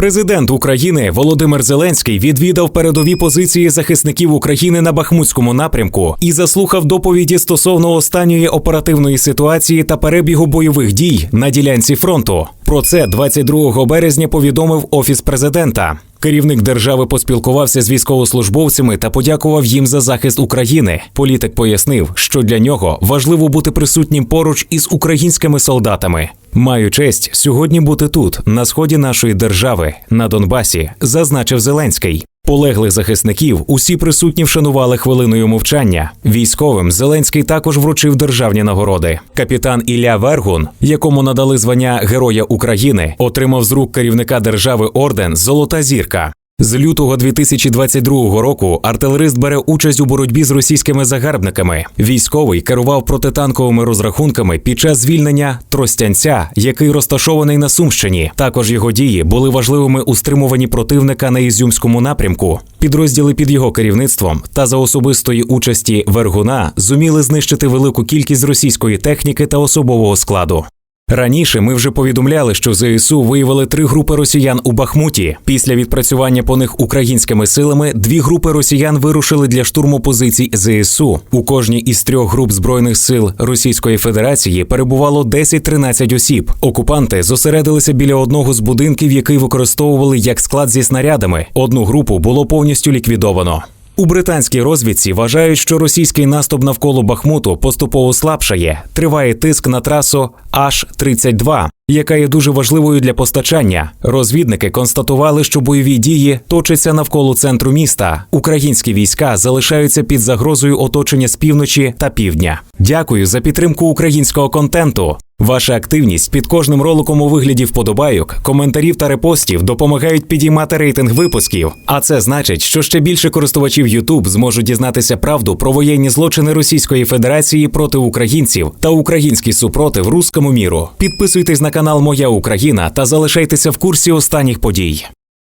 Президент України Володимир Зеленський відвідав передові позиції захисників України на Бахмутському напрямку і заслухав доповіді стосовно останньої оперативної ситуації та перебігу бойових дій на ділянці фронту. Про це 22 березня повідомив офіс президента. Керівник держави поспілкувався з військовослужбовцями та подякував їм за захист України. Політик пояснив, що для нього важливо бути присутнім поруч із українськими солдатами. Маю честь сьогодні бути тут, на сході нашої держави, на Донбасі, зазначив Зеленський. Полеглих захисників усі присутні вшанували хвилиною мовчання. Військовим Зеленський також вручив державні нагороди. Капітан Ілля Вергун, якому надали звання Героя України, отримав з рук керівника держави орден Золота зірка. З лютого 2022 року артилерист бере участь у боротьбі з російськими загарбниками. Військовий керував протитанковими розрахунками під час звільнення Тростянця, який розташований на Сумщині. Також його дії були важливими у стримуванні противника на Ізюмському напрямку. Підрозділи під його керівництвом та за особистої участі Вергуна зуміли знищити велику кількість російської техніки та особового складу. Раніше ми вже повідомляли, що ЗСУ виявили три групи росіян у Бахмуті. Після відпрацювання по них українськими силами дві групи росіян вирушили для штурму позицій ЗСУ. У кожній із трьох груп збройних сил Російської Федерації перебувало 10-13 осіб. Окупанти зосередилися біля одного з будинків, який використовували як склад зі снарядами. Одну групу було повністю ліквідовано. У британській розвідці вважають, що російський наступ навколо Бахмуту поступово слабшає. Триває тиск на трасу H-32, яка є дуже важливою для постачання. Розвідники констатували, що бойові дії точаться навколо центру міста. Українські війська залишаються під загрозою оточення з півночі та півдня. Дякую за підтримку українського контенту. Ваша активність під кожним роликом у вигляді вподобайок, коментарів та репостів допомагають підіймати рейтинг випусків. А це значить, що ще більше користувачів YouTube зможуть дізнатися правду про воєнні злочини Російської Федерації проти українців та український супротив руському міру. Підписуйтесь на канал Моя Україна та залишайтеся в курсі останніх подій.